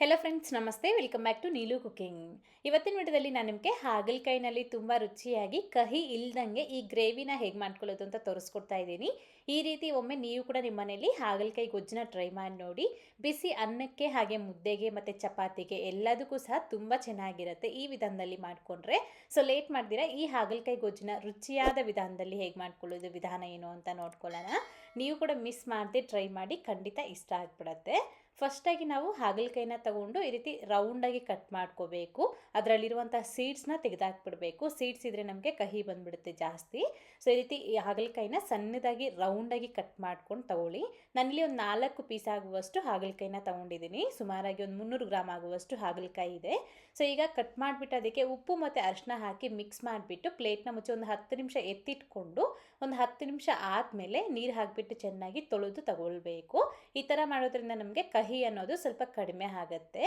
Hello friends ನಮಸ್ತೆ. Welcome back to Neelu cooking ಇವತ್ತಿನ ವಿಡಿಯೋದಲ್ಲಿ ನಾನು ನಿಮಗೆ ಹಾಗಲಕಾಯಿನಲ್ಲಿ ತುಂಬ ರುಚಿಯಾಗಿ ಕಹಿ ಇಲ್ದಂಗೆ ಈ ಗ್ರೇವಿನ ಹೇಗೆ ಮಾಡ್ಕೊಳ್ಳೋದು ಅಂತ ತೋರಿಸ್ಕೊಡ್ತಾ ಇದ್ದೀನಿ. ಈ ರೀತಿ ಒಮ್ಮೆ ನೀವು ಕೂಡ ನಿಮ್ಮ ಮನೆಯಲ್ಲಿ ಹಾಗಲಕಾಯಿ ಗೊಜ್ಜನ್ನ ಟ್ರೈ ಮಾಡಿ ನೋಡಿ. ಬಿಸಿ ಅನ್ನಕ್ಕೆ ಹಾಗೆ ಮುದ್ದೆಗೆ ಮತ್ತು ಚಪಾತಿಗೆ ಎಲ್ಲದಕ್ಕೂ ಸಹ ತುಂಬ ಚೆನ್ನಾಗಿರುತ್ತೆ. ಈ ವಿಧಾನದಲ್ಲಿ ಮಾಡಿಕೊಂಡ್ರೆ. ಸೊ ಲೇಟ್ ಮಾಡ್ದಿರಾ? ಈ ಹಾಗಲಕಾಯಿ ಗೊಜ್ಜನ್ನ ರುಚಿಯಾದ ವಿಧಾನದಲ್ಲಿ ಹೇಗೆ ಮಾಡ್ಕೊಳ್ಳೋದು ವಿಧಾನ ಏನು ಅಂತ ನೋಡ್ಕೊಳ್ಳೋಣ. ನೀವು ಕೂಡ ಮಿಸ್ ಮಾಡದೆ ಟ್ರೈ ಮಾಡಿ ಖಂಡಿತ ಇಷ್ಟ ಆಗ್ಬಿಡತ್ತೆ. ಫಸ್ಟಾಗಿ ನಾವು ಹಾಗಲಕಾಯಿನ ತಗೊಂಡು ಈ ರೀತಿ ರೌಂಡಾಗಿ ಕಟ್ ಮಾಡ್ಕೋಬೇಕು. ಅದರಲ್ಲಿರುವಂಥ ಸೀಡ್ಸ್ನ ತೆಗೆದಾಕ್ಬಿಡಬೇಕು. ಸೀಡ್ಸ್ ಇದ್ದರೆ ನಮಗೆ ಕಹಿ ಬಂದ್ಬಿಡುತ್ತೆ ಜಾಸ್ತಿ. ಸೊ ಈ ರೀತಿ ಈ ಹಾಗಲಕಾಯಿನ ಸಣ್ಣದಾಗಿ ರೌಂಡಾಗಿ ಕಟ್ ಮಾಡ್ಕೊಂಡು ತಗೊಳ್ಳಿ. ನಾನಿಲ್ಲಿ ಒಂದು ನಾಲ್ಕು ಪೀಸ್ ಆಗುವಷ್ಟು ಹಾಗಲಕಾಯಿನ ತಗೊಂಡಿದ್ದೀನಿ ಸುಮಾರಾಗಿ ಒಂದು ಮುನ್ನೂರು ಗ್ರಾಮ್ ಆಗುವಷ್ಟು ಹಾಗಲಕಾಯಿ ಇದೆ. ಸೊ ಈಗ ಕಟ್ ಮಾಡಿಬಿಟ್ಟು ಅದಕ್ಕೆ ಉಪ್ಪು ಮತ್ತು ಅರಿಶಿನ ಹಾಕಿ ಮಿಕ್ಸ್ ಮಾಡಿಬಿಟ್ಟು ಪ್ಲೇಟ್ನ ಮುಚ್ಚಿ ಒಂದು ಹತ್ತು ನಿಮಿಷ ಎತ್ತಿಟ್ಕೊಂಡು, ಒಂದು ಹತ್ತು ನಿಮಿಷ ಆದಮೇಲೆ ನೀರು ಹಾಕಿಬಿಟ್ಟು ಚೆನ್ನಾಗಿ ತೊಳೆದು ತಗೊಳ್ಬೇಕು. ಈ ಥರ ಮಾಡೋದ್ರಿಂದ ನಮಗೆ ಕಹಿ ಅನ್ನೋದು ಸ್ವಲ್ಪ ಕಡಿಮೆ ಆಗುತ್ತೆ.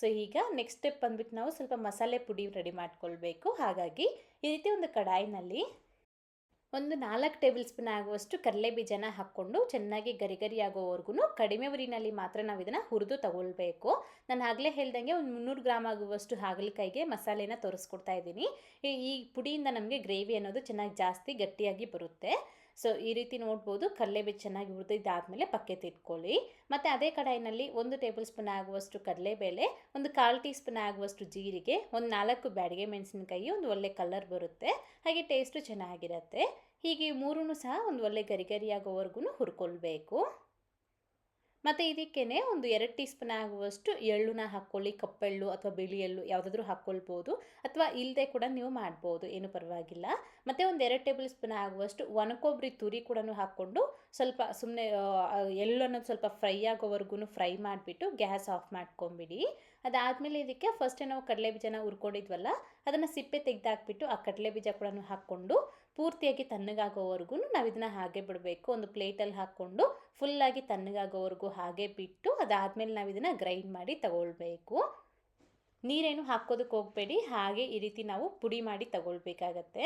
ಸೊ ಈಗ ನೆಕ್ಸ್ಟ್ ಸ್ಟೆಪ್ ಬಂದ್ಬಿಟ್ಟು ನಾವು ಸ್ವಲ್ಪ ಮಸಾಲೆ ಪುಡಿ ರೆಡಿ ಮಾಡ್ಕೊಳ್ಬೇಕು. ಹಾಗಾಗಿ ಈ ರೀತಿ ಒಂದು ಕಡಾಯಿನಲ್ಲಿ ಒಂದು ನಾಲ್ಕು ಟೇಬಲ್ ಸ್ಪೂನ್ ಆಗುವಷ್ಟು ಕಡಲೆ ಬೀಜನ ಹಾಕ್ಕೊಂಡು ಚೆನ್ನಾಗಿ ಗರಿ ಗರಿ ಆಗೋವರೆಗೂ ಕಡಿಮೆ ಉರಿನಲ್ಲಿ ಮಾತ್ರ ನಾವು ಇದನ್ನು ಹುರಿದು ತಗೊಳ್ಬೇಕು. ನಾನು ಆಗಲೇ ಹೇಳ್ದಂಗೆ ಒಂದು ಮುನ್ನೂರು ಗ್ರಾಮ್ ಆಗುವಷ್ಟು ಹಾಗಲಕಾಯಿಗೆ ಮಸಾಲೆನ ತೋರಿಸ್ಕೊಡ್ತಾ ಇದ್ದೀನಿ. ಈ ಪುಡಿಯಿಂದ ನಮಗೆ ಗ್ರೇವಿ ಅನ್ನೋದು ಚೆನ್ನಾಗಿ ಜಾಸ್ತಿ ಗಟ್ಟಿಯಾಗಿ ಬರುತ್ತೆ. ಸೊ ಈ ರೀತಿ ನೋಡ್ಬೋದು ಕಡಲೆಬೇ ಚೆನ್ನಾಗಿ ಹುರಿದಿದ್ದಾದಮೇಲೆ ಪಕ್ಕೆ ಇಟ್ಕೊಳ್ಳಿ. ಮತ್ತು ಅದೇ ಕಡಾಯಿನಲ್ಲಿ ಒಂದು ಟೇಬಲ್ ಸ್ಪೂನ್ ಆಗುವಷ್ಟು ಕಡಲೆಬೇಳೆ, ಒಂದು ಕಾಲು ಟೀ ಸ್ಪೂನ್ ಆಗುವಷ್ಟು ಜೀರಿಗೆ, ಒಂದು ನಾಲ್ಕು ಬ್ಯಾಡಿಗೆ ಮೆಣಸಿನಕಾಯಿ, ಒಂದು ಒಳ್ಳೆ ಕಲರ್ ಬರುತ್ತೆ. ಹಾಗೆ ಟೇಸ್ಟು ಚೆನ್ನಾಗಿರುತ್ತೆ. ಹೀಗೆ ಮೂರೂ ಸಹ ಒಂದು ಒಳ್ಳೆ ಗರಿಗರಿಯಾಗೋವರೆಗೂ ಹುರ್ಕೊಳ್ಬೇಕು. ಮತ್ತು ಇದಕ್ಕೇ ಒಂದು ಎರಡು ಟೀ ಸ್ಪೂನ್ ಆಗುವಷ್ಟು ಎಳ್ಳುನ ಹಾಕ್ಕೊಳ್ಳಿ, ಕಪ್ಪೆಳ್ಳು ಅಥವಾ ಬಿಳಿ ಎಳ್ಳು ಯಾವುದಾದ್ರೂ ಹಾಕ್ಕೊಳ್ಬೋದು ಅಥವಾ ಇಲ್ಲದೆ ಕೂಡ ನೀವು ಮಾಡ್ಬೋದು, ಏನು ಪರವಾಗಿಲ್ಲ. ಮತ್ತು ಒಂದು ಎರಡು ಟೇಬಲ್ ಸ್ಪೂನ್ ಆಗುವಷ್ಟು ಒಣಕೊಬ್ಬರಿ ತುರಿ ಕೂಡ ಹಾಕ್ಕೊಂಡು ಸ್ವಲ್ಪ ಸುಮ್ಮನೆ ಎಳ್ಳು ಅನ್ನೋದು ಸ್ವಲ್ಪ ಫ್ರೈ ಆಗೋವರೆಗೂ ಫ್ರೈ ಮಾಡಿಬಿಟ್ಟು ಗ್ಯಾಸ್ ಆಫ್ ಮಾಡ್ಕೊಂಬಿಡಿ. ಅದಾದಮೇಲೆ ಇದಕ್ಕೆ ಫಸ್ಟೇ ನಾವು ಕಡಲೆ ಬೀಜನ ಹುರ್ಕೊಂಡಿದ್ವಲ್ಲ, ಅದನ್ನು ಸಿಪ್ಪೆ ತೆಗೆದಾಕ್ಬಿಟ್ಟು ಆ ಕಡಲೆ ಬೀಜ ಕೂಡ ಹಾಕ್ಕೊಂಡು ಪೂರ್ತಿಯಾಗಿ ತಣ್ಣಗಾಗೋವರೆಗೂ ನಾವು ಇದನ್ನು ಹಾಗೆ ಬಿಡಬೇಕು. ಒಂದು ಪ್ಲೇಟಲ್ಲಿ ಹಾಕ್ಕೊಂಡು ಫುಲ್ಲಾಗಿ ತಣ್ಣಗಾಗೋವರೆಗೂ ಹಾಗೆ ಬಿಟ್ಟು ಅದಾದಮೇಲೆ ನಾವು ಇದನ್ನು ಗ್ರೈಂಡ್ ಮಾಡಿ ತಗೊಳ್ಬೇಕು. ನೀರೇನು ಹಾಕೋದಕ್ಕೆ ಹೋಗಬೇಡಿ, ಹಾಗೆ ಈ ರೀತಿ ನಾವು ಪುಡಿ ಮಾಡಿ ತಗೊಳ್ಬೇಕಾಗತ್ತೆ.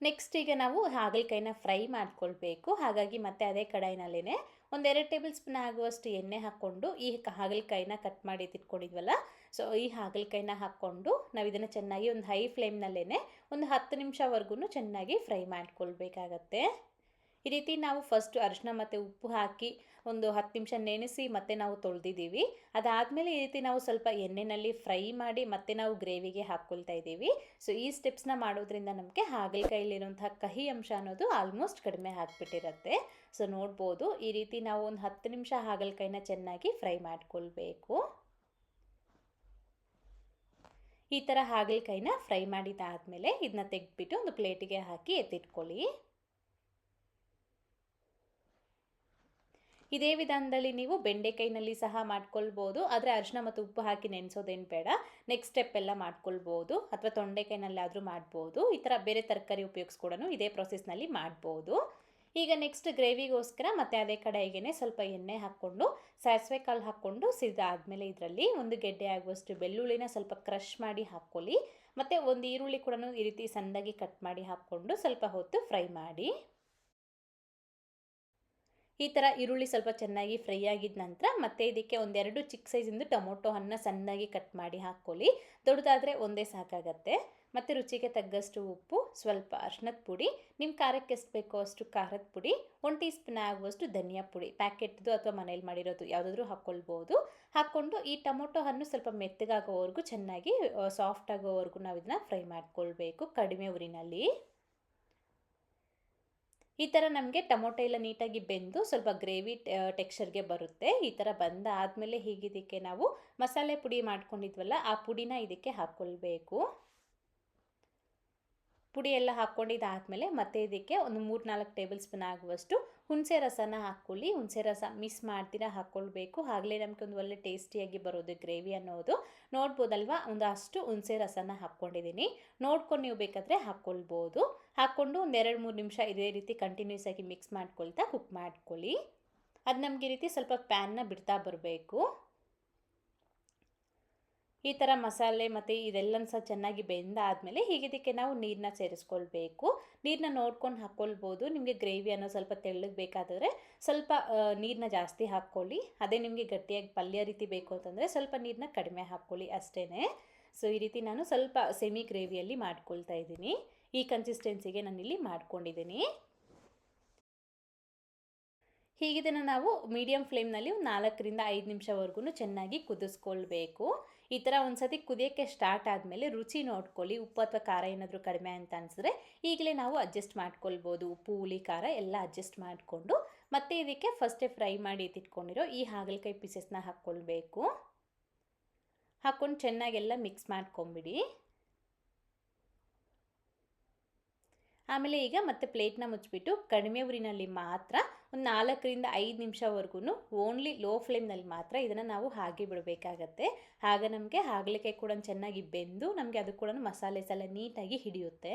ನೆಕ್ಸ್ಟ್ ಈಗ ನಾವು ಹಾಗಲಕಾಯಿನ ಫ್ರೈ ಮಾಡ್ಕೊಳ್ಬೇಕು. ಹಾಗಾಗಿ ಮತ್ತೆ ಅದೇ ಕಡಾಯಿನಲ್ಲೇ ಒಂದೆರಡು ಟೇಬಲ್ ಸ್ಪೂನ್ ಆಗುವಷ್ಟು ಎಣ್ಣೆ ಹಾಕ್ಕೊಂಡು ಈ ಹಾಗಲಕಾಯಿನ ಕಟ್ ಮಾಡಿ ತಿಟ್ಕೊಂಡಿದ್ವಲ್ಲ ಸೊ ಈ ಹಾಗಲಕಾಯಿನ ಹಾಕ್ಕೊಂಡು ನಾವು ಇದನ್ನು ಚೆನ್ನಾಗಿ ಒಂದು ಹೈ ಫ್ಲೇಮ್ನಲ್ಲೇ ಒಂದು ಹತ್ತು ನಿಮಿಷವರೆಗೂ ಚೆನ್ನಾಗಿ ಫ್ರೈ ಮಾಡ್ಕೊಳ್ಬೇಕಾಗತ್ತೆ. ಈ ರೀತಿ ನಾವು ಫಸ್ಟ್ ಅರಿಶಿನ ಮತ್ತು ಉಪ್ಪು ಹಾಕಿ ಒಂದು ಹತ್ತು ನಿಮಿಷ ನೆನೆಸಿ ಮತ್ತೆ ನಾವು ತೊಳೆದಿದ್ದೀವಿ. ಅದಾದಮೇಲೆ ಈ ರೀತಿ ನಾವು ಸ್ವಲ್ಪ ಎಣ್ಣೆಯಲ್ಲಿ ಫ್ರೈ ಮಾಡಿ ಮತ್ತೆ ನಾವು ಗ್ರೇವಿಗೆ ಹಾಕ್ಕೊಳ್ತಾ ಇದ್ದೀವಿ. ಸೊ ಈ ಸ್ಟೆಪ್ಸ್ನ ಮಾಡೋದ್ರಿಂದ ನಮಗೆ ಹಾಗಲಕಾಯಿಲಿರುವಂತಹ ಕಹಿ ಅಂಶ ಅನ್ನೋದು ಆಲ್ಮೋಸ್ಟ್ ಕಡಿಮೆ ಆಗಿಬಿಟ್ಟಿರುತ್ತೆ. ಸೊ ನೋಡ್ಬೋದು ಈ ರೀತಿ ನಾವು ಒಂದು ಹತ್ತು ನಿಮಿಷ ಹಾಗಲಕಾಯಿನ ಚೆನ್ನಾಗಿ ಫ್ರೈ ಮಾಡಿಕೊಳ್ಬೇಕು. ಈ ಥರ ಹಾಗಲಕಾಯಿನ ಫ್ರೈ ಮಾಡಿದ್ದಾದಮೇಲೆ ಇದನ್ನ ತೆಗೆದ್ಬಿಟ್ಟು ಒಂದು ಪ್ಲೇಟಿಗೆ ಹಾಕಿ ಎತ್ತಿಟ್ಕೊಳ್ಳಿ. ಇದೇ ವಿಧಾನದಲ್ಲಿ ನೀವು ಬೆಂಡೆಕಾಯಿನಲ್ಲಿ ಸಹ ಮಾಡ್ಕೊಳ್ಬೋದು, ಆದರೆ ಅರಿಶಿನ ಮತ್ತು ಉಪ್ಪು ಹಾಕಿ ನೆನೆಸೋದೇನು ಬೇಡ. ನೆಕ್ಸ್ಟ್ ಸ್ಟೆಪ್ ಎಲ್ಲ ಮಾಡ್ಕೊಳ್ಬೋದು, ಅಥವಾ ತೊಂಡೆಕಾಯಿನಲ್ಲಾದರೂ ಮಾಡ್ಬೋದು. ಈ ಥರ ಬೇರೆ ತರಕಾರಿ ಉಪಯೋಗಿಸ್ ಕೂಡ ಇದೇ ಪ್ರೊಸೆಸ್ನಲ್ಲಿ ಮಾಡ್ಬೋದು. ಈಗ ನೆಕ್ಸ್ಟ್ ಗ್ರೇವಿಗೋಸ್ಕರ ಮತ್ತು ಅದೇ ಕಡೆಗೇ ಸ್ವಲ್ಪ ಎಣ್ಣೆ ಹಾಕ್ಕೊಂಡು, ಸಾಸಿವೆ ಕಾಳು ಹಾಕ್ಕೊಂಡು ಸಿದಾದಮೇಲೆ ಇದರಲ್ಲಿ ಒಂದು ಗೆಡ್ಡೆ ಆಗುವಷ್ಟು ಬೆಳ್ಳುಳ್ಳಿನ ಸ್ವಲ್ಪ ಕ್ರಷ್ ಮಾಡಿ ಹಾಕ್ಕೊಳ್ಳಿ. ಮತ್ತು ಒಂದು ಈರುಳ್ಳಿ ಕೂಡ ಈ ರೀತಿ ಸಣ್ಣದಾಗಿ ಕಟ್ ಮಾಡಿ ಹಾಕ್ಕೊಂಡು ಸ್ವಲ್ಪ ಹೊತ್ತು ಫ್ರೈ ಮಾಡಿ. ಈ ಥರ ಈರುಳ್ಳಿ ಸ್ವಲ್ಪ ಚೆನ್ನಾಗಿ ಫ್ರೈ ಆಗಿದ ನಂತರ ಮತ್ತೆ ಇದಕ್ಕೆ ಒಂದೆರಡು ಚಿಕ್ಕ ಸೈಜಿಂದು ಟೊಮೊಟೊ ಹಣ್ಣು ಸಣ್ಣದಾಗಿ ಕಟ್ ಮಾಡಿ ಹಾಕ್ಕೊಳ್ಳಿ ದೊಡ್ಡದಾದರೆ ಒಂದೇ ಸಾಕಾಗತ್ತೆ. ಮತ್ತು ರುಚಿಗೆ ತಗ್ಗಷ್ಟು ಉಪ್ಪು, ಸ್ವಲ್ಪ ಅರ್ಶಿನದ ಪುಡಿ ನಿಮ್ಮ ಖಾರಕ್ಕೆ ಎಷ್ಟು ಬೇಕೋ ಅಷ್ಟು ಖಾರದ ಪುಡಿ, ಒಂದು ಟೀ ಸ್ಪೂನ್ ಆಗುವಷ್ಟು ಧನಿಯಾ ಪುಡಿ, ಪ್ಯಾಕೆಟ್ದು ಅಥವಾ ಮನೇಲಿ ಮಾಡಿರೋದು ಯಾವುದಾದ್ರೂ ಹಾಕ್ಕೊಳ್ಬೋದು ಹಾಕ್ಕೊಂಡು ಈ ಟೊಮೊಟೊ ಹಣ್ಣು ಸ್ವಲ್ಪ ಮೆತ್ತಗಾಗೋವರೆಗೂ ಚೆನ್ನಾಗಿ ಸಾಫ್ಟ್ ಆಗೋವರೆಗೂ ನಾವು ಇದನ್ನು ಫ್ರೈ ಮಾಡ್ಕೊಳ್ಬೇಕು ಕಡಿಮೆ ಉರಿನಲ್ಲಿ. ಈ ಥರ ನಮಗೆ ಟೊಮೊಟೊ ಎಲ್ಲ ನೀಟಾಗಿ ಬೆಂದು ಸ್ವಲ್ಪ ಗ್ರೇವಿ ಟೆಕ್ಸ್ಚರ್ಗೆ ಬರುತ್ತೆ. ಈ ಥರ ಬಂದ ಆದಮೇಲೆ ಹೀಗಿದಕ್ಕೆ ನಾವು ಮಸಾಲೆ ಪುಡಿ ಮಾಡ್ಕೊಂಡಿದ್ವಲ್ಲ, ಆ ಪುಡಿನ ಇದಕ್ಕೆ ಹಾಕ್ಕೊಳ್ಬೇಕು ಪುಡಿ ಎಲ್ಲ ಹಾಕ್ಕೊಂಡಿದ್ದಾದಮೇಲೆ ಮತ್ತೆ ಇದಕ್ಕೆ ಒಂದು ಮೂರು ನಾಲ್ಕು ಟೇಬಲ್ ಸ್ಪೂನ್ ಆಗುವಷ್ಟು ಹುಣಸೆ ರಸನ ಹಾಕ್ಕೊಳ್ಳಿ. ಹುಣಸೆ ರಸ ಮಿಸ್ ಮಾಡ್ತೀರಾ ಹಾಕ್ಕೊಳ್ಬೇಕು ಆಗಲೇ ನಮಗೆ ಒಂದು ಒಳ್ಳೆ ಟೇಸ್ಟಿಯಾಗಿ ಬರೋದು ಗ್ರೇವಿ ಅನ್ನೋದು. ನೋಡ್ಬೋದಲ್ವಾ? ಒಂದು ಅಷ್ಟು ಹುಣಸೆ ರಸನ ಹಾಕ್ಕೊಂಡಿದ್ದೀನಿ. ನೋಡ್ಕೊಂಡು ನೀವು ಬೇಕಾದರೆ ಹಾಕ್ಕೊಳ್ಬೋದು ಹಾಕ್ಕೊಂಡು ಒಂದು ಎರಡು ಮೂರು ನಿಮಿಷ ಇದೇ ರೀತಿ ಕಂಟಿನ್ಯೂಸ್ ಆಗಿ ಮಿಕ್ಸ್ ಮಾಡ್ಕೊಳ್ತಾ ಕುಕ್ ಮಾಡ್ಕೊಳ್ಳಿ. ಅದು ನಮಗೆ ಈ ರೀತಿ ಸ್ವಲ್ಪ ಪ್ಯಾನ್ನ ಬಿಡ್ತಾ ಬರಬೇಕು. ಈ ಥರ ಮಸಾಲೆ ಮತ್ತು ಇದೆಲ್ಲನೂ ಸಹ ಚೆನ್ನಾಗಿ ಬೆಂದಾದಮೇಲೆ ಹೀಗಿದ್ದಕ್ಕೆ ನಾವು ನೀರನ್ನ ಸೇರಿಸ್ಕೊಳ್ಬೇಕು. ನೀರನ್ನ ನೋಡ್ಕೊಂಡು ಹಾಕ್ಕೊಳ್ಬೋದು ನಿಮಗೆ ಗ್ರೇವಿ ಅನ್ನೋ ಸ್ವಲ್ಪ ತೆಳ್ಳಗೆ ಬೇಕಾದರೆ ಸ್ವಲ್ಪ ನೀರನ್ನ ಜಾಸ್ತಿ ಹಾಕ್ಕೊಳ್ಳಿ. ಅದೇ ನಿಮಗೆ ಗಟ್ಟಿಯಾಗಿ ಪಲ್ಯ ರೀತಿ ಬೇಕು ಅಂತಂದರೆ ಸ್ವಲ್ಪ ನೀರನ್ನ ಕಡಿಮೆ ಹಾಕ್ಕೊಳ್ಳಿ ಅಷ್ಟೇ ಸೊ ಈ ರೀತಿ ನಾನು ಸ್ವಲ್ಪ ಸೆಮಿ ಗ್ರೇವಿಯಲ್ಲಿ ಮಾಡ್ಕೊಳ್ತಾ ಇದ್ದೀನಿ. ಈ ಕನ್ಸಿಸ್ಟೆನ್ಸಿಗೆ ನಾನಿಲ್ಲಿ ಮಾಡ್ಕೊಂಡಿದ್ದೀನಿ. ಹೀಗಿದನ್ನು ನಾವು ಮೀಡಿಯಮ್ ಫ್ಲೇಮ್ನಲ್ಲಿ ಒಂದು ನಾಲ್ಕರಿಂದ ಐದು ನಿಮಿಷವರೆಗೂ ಚೆನ್ನಾಗಿ ಕುದಿಸ್ಕೊಳ್ಬೇಕು. ಈ ಥರ ಒಂದು ಸತಿ ಕುದಿಯೋಕ್ಕೆ ಸ್ಟಾರ್ಟ್ ಆದಮೇಲೆ ರುಚಿ ನೋಡ್ಕೊಳ್ಳಿ. ಉಪ್ಪು ಅಥವಾ ಖಾರ ಏನಾದರೂ ಕಡಿಮೆ ಅಂತ ಅನಿಸಿದ್ರೆ ಈಗಲೇ ನಾವು ಅಡ್ಜಸ್ಟ್ ಮಾಡ್ಕೊಳ್ಬೋದು. ಉಪ್ಪು, ಹುಳಿ, ಖಾರ ಎಲ್ಲ ಅಡ್ಜಸ್ಟ್ ಮಾಡಿಕೊಂಡು ಮತ್ತೆ ಇದಕ್ಕೆ ಫಸ್ಟೇ ಫ್ರೈ ಮಾಡಿ ಎತ್ತಿಟ್ಕೊಂಡಿರೋ ಈ ಹಾಗಲಕಾಯಿ ಪೀಸಸ್ನ ಹಾಕ್ಕೊಳ್ಬೇಕು. ಹಾಕ್ಕೊಂಡು ಚೆನ್ನಾಗೆಲ್ಲ ಮಿಕ್ಸ್ ಮಾಡ್ಕೊಂಬಿಡಿ. ಆಮೇಲೆ ಈಗ ಮತ್ತೆ ಪ್ಲೇಟ್ನ ಮುಚ್ಚಿಬಿಟ್ಟು ಕಡಿಮೆ ಉರಿನಲ್ಲಿ ಮಾತ್ರ ಒಂದು ನಾಲ್ಕರಿಂದ ಐದು ನಿಮಿಷವರೆಗೂ ಓನ್ಲಿ ಲೋ ಫ್ಲೇಮ್ನಲ್ಲಿ ಮಾತ್ರ ಇದನ್ನು ನಾವು ಹಾಗೆ ಬಿಡಬೇಕಾಗತ್ತೆ. ಆಗ ನಮಗೆ ಹಾಗಲಕಾಯಿ ಕೂಡ ಚೆನ್ನಾಗಿ ಬೆಂದು ನಮಗೆ ಅದು ಕೂಡ ಮಸಾಲೆ ಸಲ ನೀಟಾಗಿ ಹಿಡಿಯುತ್ತೆ.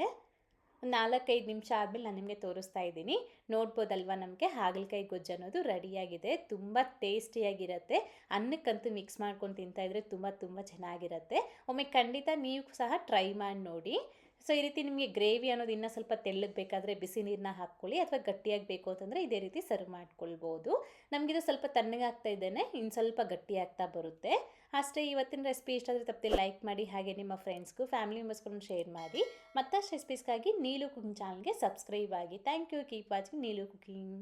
ಒಂದು ನಾಲ್ಕೈದು ನಿಮಿಷ ಆದಮೇಲೆ ನಾನು ನಿಮಗೆ ತೋರಿಸ್ತಾ ಇದ್ದೀನಿ. ನೋಡ್ಬೋದಲ್ವ ನಮಗೆ ಹಾಗಲಕಾಯಿ ಗೊಜ್ಜು ಅನ್ನೋದು ರೆಡಿಯಾಗಿದೆ. ತುಂಬ ಟೇಸ್ಟಿಯಾಗಿರುತ್ತೆ. ಅನ್ನಕ್ಕಂತೂ ಮಿಕ್ಸ್ ಮಾಡ್ಕೊಂಡು ತಿಂತಾಯಿದ್ರೆ ತುಂಬ ತುಂಬ ಚೆನ್ನಾಗಿರುತ್ತೆ. ಒಮ್ಮೆ ಖಂಡಿತ ನೀವು ಸಹ ಟ್ರೈ ಮಾಡಿ ನೋಡಿ. ಸೊ ಈ ರೀತಿ ನಿಮಗೆ ಗ್ರೇವಿ ಅನ್ನೋದು ಇನ್ನೂ ಸ್ವಲ್ಪ ತೆಳ್ಳಗೆ ಬೇಕಾದರೆ ಬಿಸಿ ನೀರನ್ನ ಹಾಕ್ಕೊಳ್ಳಿ ಅಥವಾ ಗಟ್ಟಿಯಾಗಿ ಬೇಕು ಅಂತಂದರೆ ಇದೇ ರೀತಿ ಸರ್ವ್ ಮಾಡ್ಕೊಳ್ಬೋದು. ನಮಗಿದು ಸ್ವಲ್ಪ ತಣ್ಣಗಾಗ್ತಾ ಇದ್ದೇನೆ ಇನ್ನು ಸ್ವಲ್ಪ ಗಟ್ಟಿ ಆಗ್ತಾ ಬರುತ್ತೆ. ಅಷ್ಟೇ ಇವತ್ತಿನ ರೆಸಿಪಿ ಇಷ್ಟ ಆದರೆ ತಪ್ಪದೆ ಲೈಕ್ ಮಾಡಿ, ಹಾಗೆ ನಿಮ್ಮ ಫ್ರೆಂಡ್ಸ್ಗೂ, ಫ್ಯಾಮಿಲಿ ಮೆಂಬರ್ಸ್ಗೂ ಶೇರ್ ಮಾಡಿ. ಮತ್ತಷ್ಟು ರೆಸಿಪೀಸ್ಗಾಗಿ ನೀಲು ಕುಕಿಂಗ್ ಚಾನಲ್ಗೆ ಸಬ್ಸ್ಕ್ರೈಬ್ ಆಗಿ. Thank you, keep watching Neelu cooking.